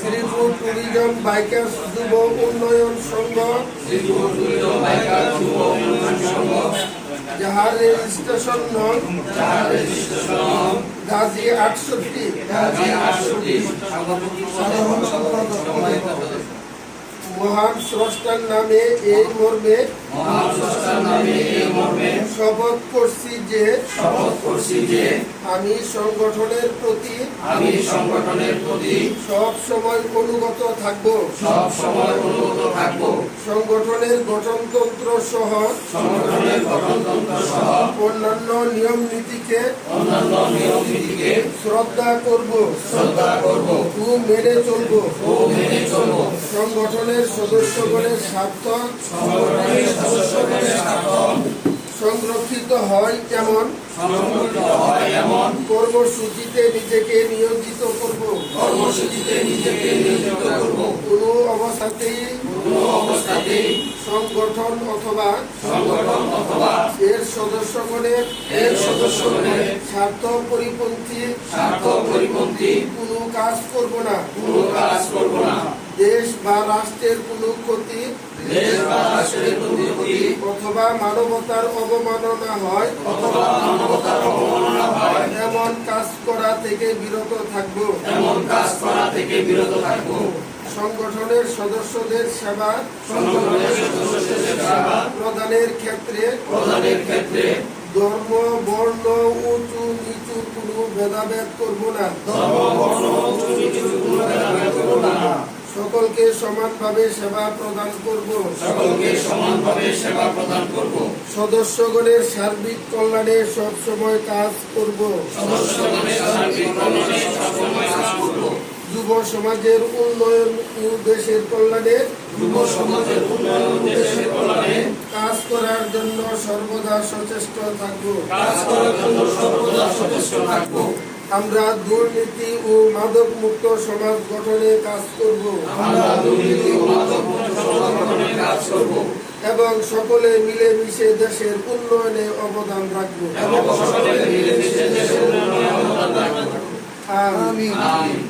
Sreepur tourism bikers যুব উন্নয়ন সংঘ, যাহার রেজিস্ট্রেশন নং গাজী আটষট্টি। মহান স্রষ্টার নামে এই মর্মে শপথ করছি যে শপথ করছি যে আমি সংগঠনের প্রতি আমি সংগঠনের প্রতি সব সময় অনুগত থাকব। সব সময় অনুগত থাকব। সংগঠনের গঠনতন্ত্র সহ সংগঠনের গঠনতন্ত্র সহ অন্যান্য নিয়ম নীতিকে অন্যান্য নিয়ম নীতিকে শ্রদ্ধা করব। শ্রদ্ধা করব। ও মেনে চলব। ও মেনে চলব। সংগঠনের সদস্যগণের স্বার্থ সংগঠনের স্বার্থ সংরক্ষিত হয় এমন। কর্মসূচিতে নিজেকে নিয়োজিত করব। কর্মসূচিতে নিজেকে নিয়োজিত করব। কোনো অবস্থাতেই কোনো অবস্থাতেই সংগঠন অথবা সংগঠন অথবা এর সদস্যগণের এর সদস্যগণের স্বার্থ পরিপন্থী স্বার্থ পরিপন্থী কোনো কাজ করব না। কোনো কাজ করব না। দেশ বা রাষ্ট্রের কোনো ক্ষতি দেশ বা রাষ্ট্রের অথবা মানবতার অবমাননা হয় অথবা মানবতার অবমাননা হয়। এমন কাজ করা থেকে বিরত থাকব। এমন কাজ করা থেকে বিরত থাকব। সংগঠনের সদস্যদের সেবা সংগঠনের সদস্যদের সেবা প্রদানের ক্ষেত্রে প্রদানের ক্ষেত্রে ধর্ম বর্ণ উঁচু নিচু কোনো ভেদাভেদ করব না। ধর্ম সকলকে সমানভাবে সেবা প্রদান করব। সকলকে সমানভাবে সেবা প্রদান করব। সদস্যগণের সার্বিক কল্যাণে সবসময় কাজ করব। সদস্যগণের সার্বিক কল্যাণে সবসময় কাজ করব। যুব সমাজের উন্নয়ন ও দেশের কল্যাণে যুব সমাজের উন্নয়ন দেশের কল্যাণে কাজ করার জন্য সর্বদা সচেষ্ট থাকব। কাজ করার জন্য সর্বদা সচেষ্ট থাকব। আমরা দুর্নীতি ও মাদক মুক্ত সমাজ গঠনে কাজ করব। আমরা দুর্নীতি ও মাদক মুক্ত সমাজ গঠনে কাজ করব। এবং সকলে মিলেমিশে দেশের উন্নয়নে অবদান রাখব। এবং সকলে মিলেমিশে দেশের উন্নয়নে অবদান রাখব। আমিন। আমিন।